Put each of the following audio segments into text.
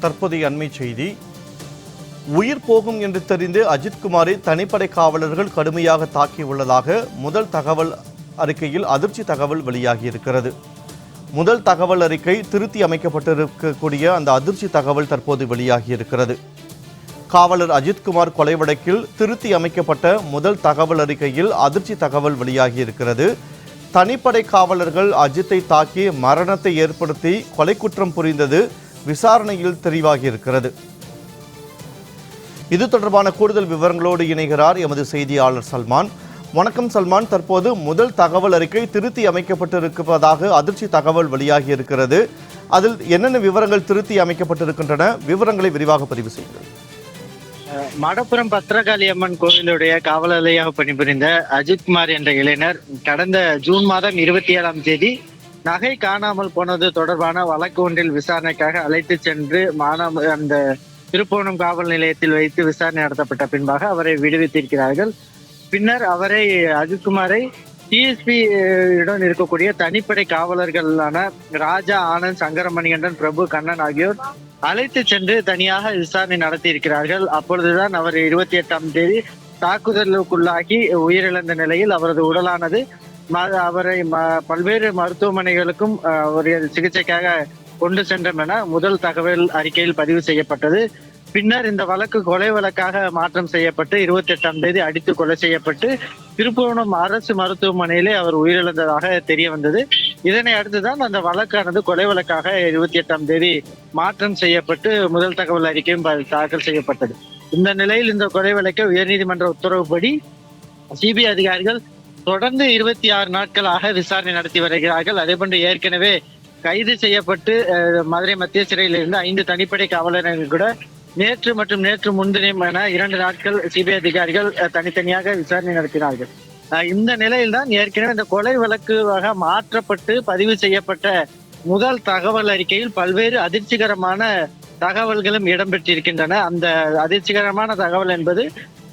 தற்போதைய அண்மை செய்தி. உயிர் போகும் என்று தெரிந்து அஜித்குமாரை தனிப்படை காவலர்கள் கடுமையாக தாக்கியுள்ளதாக முதல் தகவல் அறிக்கையில் அதிர்ச்சி தகவல் வெளியாகியிருக்கிறது முதல் தகவல் அறிக்கை திருத்தி அமைக்கப்பட்டிருக்கக்கூடிய அந்த அதிர்ச்சி தகவல் தற்போது வெளியாகியிருக்கிறது காவலர் அஜித்குமார் கொலை வழக்கில் திருத்தி அமைக்கப்பட்ட முதல் தகவல் அறிக்கையில் அதிர்ச்சி தகவல் வெளியாகியிருக்கிறது தனிப்படை காவலர்கள் அஜித்தை தாக்கி மரணத்தை ஏற்படுத்தி கொலை குற்றம் புரிந்தது விசாரணையில் தெரிவாகியிருக்கிறது. இது தொடர்பான கூடுதல் விவரங்களோடு இணைகிறார் எமது செய்தியாளர் சல்மான். வணக்கம் சல்மான். தற்போது முதல் தகவல் அறிக்கை திருத்தி அமைக்கப்பட்டிருப்பதாக அதிர்ச்சி தகவல் வெளியாகி இருக்கிறது அதில் என்னென்ன விவரங்கள் திருத்தி அமைக்கப்பட்டிருக்கின்றன? விவரங்களை விரிவாக பதிவு செய்யுங்கள். மடப்புரம் பத்திரகாளி அம்மன் கோவிலுடைய காவலாளியாக பணிபுரிந்த அஜித்குமார் என்ற இளைஞர் கடந்த ஜூன் மாதம் இருபத்தி ஏழாம் தேதி நகை காணாமல் போனது தொடர்பான வழக்கு ஒன்றில் விசாரணைக்காக அழைத்து சென்று மானாம அந்த திருப்போணம் காவல் நிலையத்தில் வைத்து விசாரணை நடத்தப்பட்ட பின்பாக அவரை விடுவித்திருக்கிறார்கள். பின்னர் அவரை அஜித்குமாரை டிஎஸ்பி இடம் இருக்கக்கூடிய தனிப்படை காவலர்களான ராஜா ஆனந்த் சங்கரமணிகண்டன் பிரபு கண்ணன் ஆகியோர் அழைத்து சென்று தனியாக விசாரணை நடத்தி இருக்கிறார்கள் அப்பொழுதுதான் அவர் இருபத்தி எட்டாம் தேதி தாக்குதலுக்குள்ளாகி உயிரிழந்த நிலையில் அவரது உடலானது அவரை ம- பல்வேறு மருத்துவமனைகளுக்கும் அஹ், ஒரு சிகிச்சைக்காக கொண்டு சென்றோம் என முதல் தகவல் அறிக்கையில் பதிவு செய்யப்பட்டது. பின்னர் இந்த வழக்கு கொலை வழக்காக மாற்றம் செய்யப்பட்டு இருபத்தி எட்டாம் தேதி அடித்து கொலை செய்யப்பட்டு திருப்புவனம் அரசு மருத்துவமனையிலே அவர் உயிரிழந்ததாக தெரிய வந்தது. இதனை அடுத்துதான் அந்த வழக்கானது கொலை வழக்காக இருபத்தி எட்டாம் தேதி மாற்றம் செய்யப்பட்டு முதல் தகவல் அறிக்கையும் ப- தாக்கல் செய்யப்பட்டது. இந்த நிலையில் இந்த கொலை வழக்கை உயர்நீதிமன்ற உத்தரவுப்படி சிபிஐ அதிகாரிகள் தொடர்ந்து இருபத்தி ஆறு நாட்களாக விசாரணை நடத்தி வருகிறார்கள். அதேபோன்று ஏற்கனவே கைது செய்யப்பட்டு மதுரை மத்திய சிறையில் இருந்து ஐந்து தனிப்படை காவலர்கள் கூட நேற்று மற்றும் நேற்று முன்தினம் என இரண்டு நாட்கள் சிபிஐ அதிகாரிகள் தனித்தனியாக விசாரணை நடத்தினார்கள். அஹ், இந்த நிலையில்தான் ஏற்கனவே இந்த கொலை வழக்குவாக மாற்றப்பட்டு பதிவு செய்யப்பட்ட முதல் தகவல் அறிக்கையில் பல்வேறு அதிர்ச்சிகரமான தகவல்களும் இடம்பெற்றிருக்கின்றன. அந்த அதிர்ச்சிகரமான தகவல் என்பது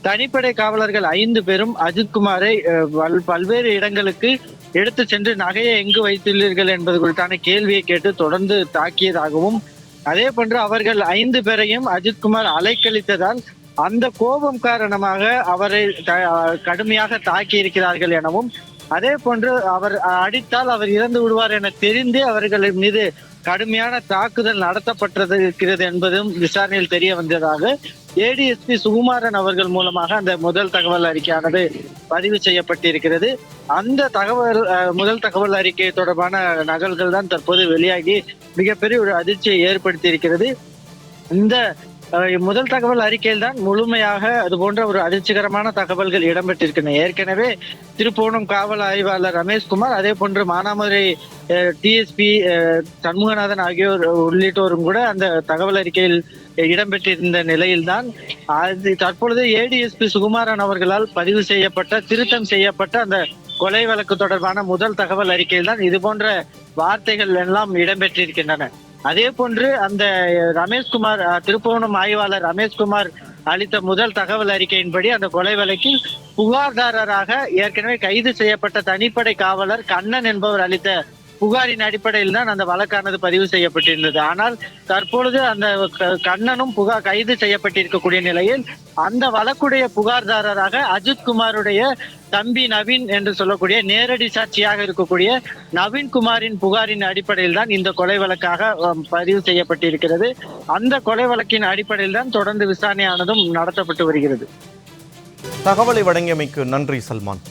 தனிப்படை காவலர்கள் ஐந்து பேரும் அஜித்குமாரை பல்- பல்வேறு இடங்களுக்கு எடுத்து சென்று நகையை எங்கு வைத்துள்ளீர்கள் என்பது குறித்தான கேள்வியை கேட்டு தொடர்ந்து தாக்கியதாகவும் அதே போன்று அவர்கள் ஐந்து பேரையும் அஜித்குமார் அலைக்கழித்ததால் அந்த கோபம் காரணமாக அவரை த- கடுமையாக தாக்கி இருக்கிறார்கள் எனவும் அதே போன்று அவர் அடித்தால் அவர் இறந்து விடுவார் என தெரிந்தே அவர்கள் மீது கடுமையான தாக்குதல் நடத்தப்பட்டது இருக்கிறது என்பதும் விசாரணையில் தெரிய வந்ததாக ஏடிஎஸ்பி சுகுமாரன் அவர்கள் மூலமாக அந்த முதல் தகவல் அறிக்கையானது பதிவு செய்யப்பட்டிருக்கிறது. அந்த தகவல் முதல் தகவல் அறிக்கை தொடர்பான நகல்கள் தான் தற்போது வெளியாகி மிகப்பெரிய ஒரு அதிர்ச்சியை ஏற்படுத்தியிருக்கிறது. இந்த முதல் தகவல் அறிக்கையில் தான் முழுமையாக அது போன்ற ஒரு அதிர்ச்சிகரமான தகவல்கள் இடம்பெற்றிருக்கின்றன. ஏற்கனவே திருப்போணம் காவல் ஆய்வாளர் ரமேஷ்குமார் அதே போன்று மானாமதுரை டிஎஸ்பி சண்முகநாதன் ஆகியோர் உள்ளிட்டோரும் கூட அந்த தகவல் அறிக்கையில் இடம்பெற்றிருந்த நிலையில்தான் அது தற்பொழுது ஏடிஎஸ்பி சுகுமாரன் அவர்களால் பதிவு செய்யப்பட்ட திருத்தம் செய்யப்பட்ட அந்த கொலை வழக்கு தொடர்பான முதல் தகவல் அறிக்கையில் தான் இது போன்ற வார்த்தைகள் எல்லாம் இடம்பெற்றிருக்கின்றன. அதே போன்று அந்த ரமேஷ்குமார் அஹ், திருப்புவனம் ஆய்வாளர் ரமேஷ்குமார் அளித்த முதல் தகவல் அறிக்கையின்படி அந்த கொலை வழக்கில் புகார்தாரராக ஏற்கனவே கைது செய்யப்பட்ட தனிப்படை காவலர் கண்ணன் என்பவர் அளித்த புகாரின் அடிப்படையில் தான் அந்த வழக்கானது பதிவு செய்யப்பட்டிருந்தது. ஆனால் தற்பொழுது அந்த கண்ணனும் புகார் கைது செய்யப்பட்டிருக்கக்கூடிய நிலையில் அந்த வழக்குடைய புகார்தாரராக அஜித் குமாருடைய தம்பி நவீன் என்று சொல்லக்கூடிய நேரடி சாட்சியாக இருக்கக்கூடிய நவீன் குமாரின் புகாரின் அடிப்படையில் தான் இந்த கொலை வழக்காக பதிவு செய்யப்பட்டிருக்கிறது. அந்த கொலை வழக்கின் அடிப்படையில் தான் தொடர்ந்து விசாரணையானதும் நடத்தப்பட்டு வருகிறது. தகவலை வழங்கியமைக்கு நன்றி சல்மான்.